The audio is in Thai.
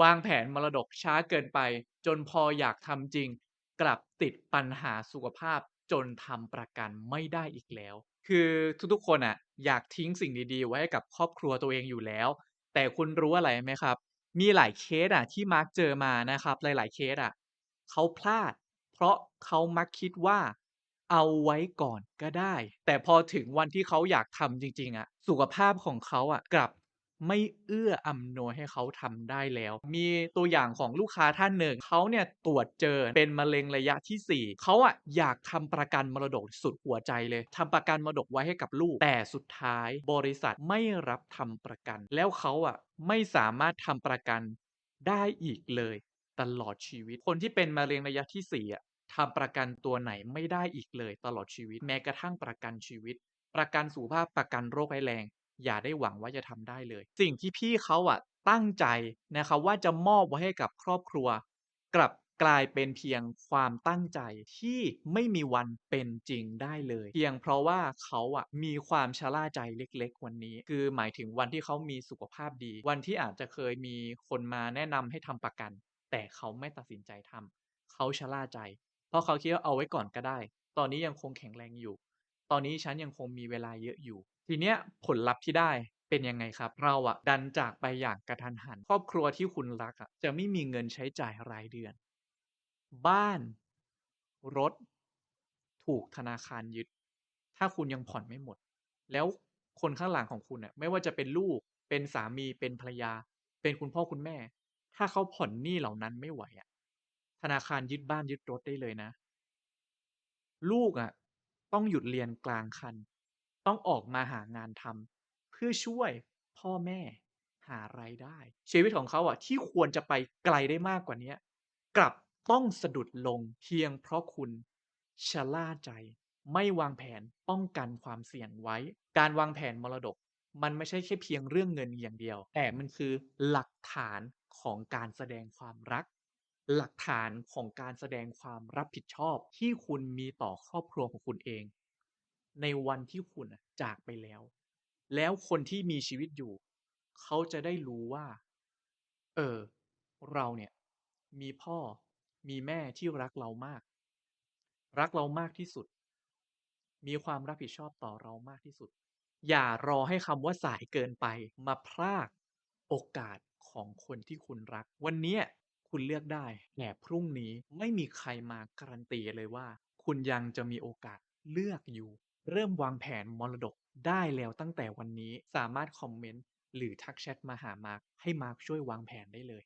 วางแผนมรดกช้าเกินไป จนพออยากทำจริง กลับติดปัญหาสุขภาพจนทำประกันไม่ได้อีกแล้ว คือทุกๆคนน่ะ อยากทิ้งสิ่งดีๆ ไว้ให้กับครอบครัวตัวเองอยู่แล้ว แต่คุณรู้อะไรไหมครับ มีหลายเคสอะที่มาร์คเจอมานะครับ หลายๆเคสอะเขาพลาด เพราะเขามักคิดว่าเอาไว้ก่อนก็ได้ แต่พอถึงวันที่เขาอยากทำจริง ๆอะสุขภาพของเขาอะกลับ ไม่เอื้ออำนวยให้เขาทำได้แล้ว มีตัวอย่างของลูกค้าท่านหนึ่ง เขาเนี่ยตรวจเจอเป็นมะเร็งระยะที่ 4 เขาอะอยากทำประกันมรดกสุดหัวใจเลยทำประกันมรดกไว้ให้กับลูก แต่สุดท้ายบริษัทไม่รับทำประกัน แล้วเขาอะไม่สามารถทำประกันได้อีกเลย ตลอดชีวิต คนที่เป็นมะเร็งระยะที่4อะทำประกันตัวไหนไม่ได้อีกเลย ตลอดชีวิต แม้กระทั่งประกันชีวิต ประกันสุขภาพประกันโรคร้ายแรง อย่าได้หวังว่าจะทำได้เลย สิ่งที่พี่เขาอะตั้งใจนะครับว่าจะมอบไว้ให้กับครอบครัว กลับกลายเป็นเพียงความตั้งใจที่ไม่มีวันเป็นจริงได้เลย เพียงเพราะว่าเขาอะมีความชะล่าใจเล็กๆ วันนี้ คือหมายถึงวันที่เขามีสุขภาพดี วันที่อาจจะเคยมีคนมาแนะนำให้ทำประกัน แต่เขาไม่ตัดสินใจทำเขาชะล่าใจ เพราะเขาคิดว่าเอาไว้ก่อนก็ได้ ตอนนี้ยังคงแข็งแรงอยู่ ตอนนี้ฉันยังคงมีเวลาเยอะอยู่ ทีเนี้ยผลลัพธ์ที่ได้เป็นยังไงครับ เราอะดันจากไปอย่างกระทันหัน ครอบครัวที่คุณรักอะจะไม่มีเงินใช้จ่ายรายเดือน บ้าน รถ ถูกธนาคารยึด ถ้าคุณยังผ่อนไม่หมด แล้วคนข้างหลังของคุณน่ะไม่ว่าจะเป็นลูก เป็นสามีเป็นภรรยา เป็นคุณพ่อคุณแม่ ถ้าเขาผ่อนหนี้เหล่านั้นไม่ไหวอะธนาคารยึดบ้านยึดรถได้เลยนะ ลูกอะ ต้องหยุดเรียนกลางคัน ต้องออกมาหางานทำเพื่อช่วยพ่อแม่หารายได้ ชีวิตของเขาอะที่ควรจะไปไกลได้มากกว่านี้กลับต้องสะดุดลงเพียงเพราะคุณชะล่าใจ ไม่วางแผนป้องกันความเสี่ยงไว้ การวางแผนมรดก มันไม่ใช่แค่เพียงเรื่องเงินอย่างเดียว แต่มันคือหลักฐานของการแสดงความรัก หลักฐานของการแสดงความรับผิดชอบที่คุณมีต่อครอบครัวของคุณเอง ในวันที่คุณจากไปแล้ว แล้วคนที่มีชีวิตอยู่ เขาจะได้รู้ว่า เออ เราเนี่ย มีพ่อมีแม่ที่รักเรามาก รักเรามากที่สุด มีความรับผิดชอบต่อเรามากที่สุด อย่ารอให้คำว่าสายเกินไปมาพรากโอกาสของคนที่คุณรัก วันนี้ คุณเลือกได้ แต่พรุ่งนี้ไม่มีใครมาการันตีเลยว่า คุณยังจะมีโอกาสเลือกอยู่ เริ่มวางแผนมรดกได้แล้วตั้งแต่วันนี้สามารถคอมเมนต์ หรือทักแชทมาหามาร์คให้มาร์คช่วยวางแผนได้เลย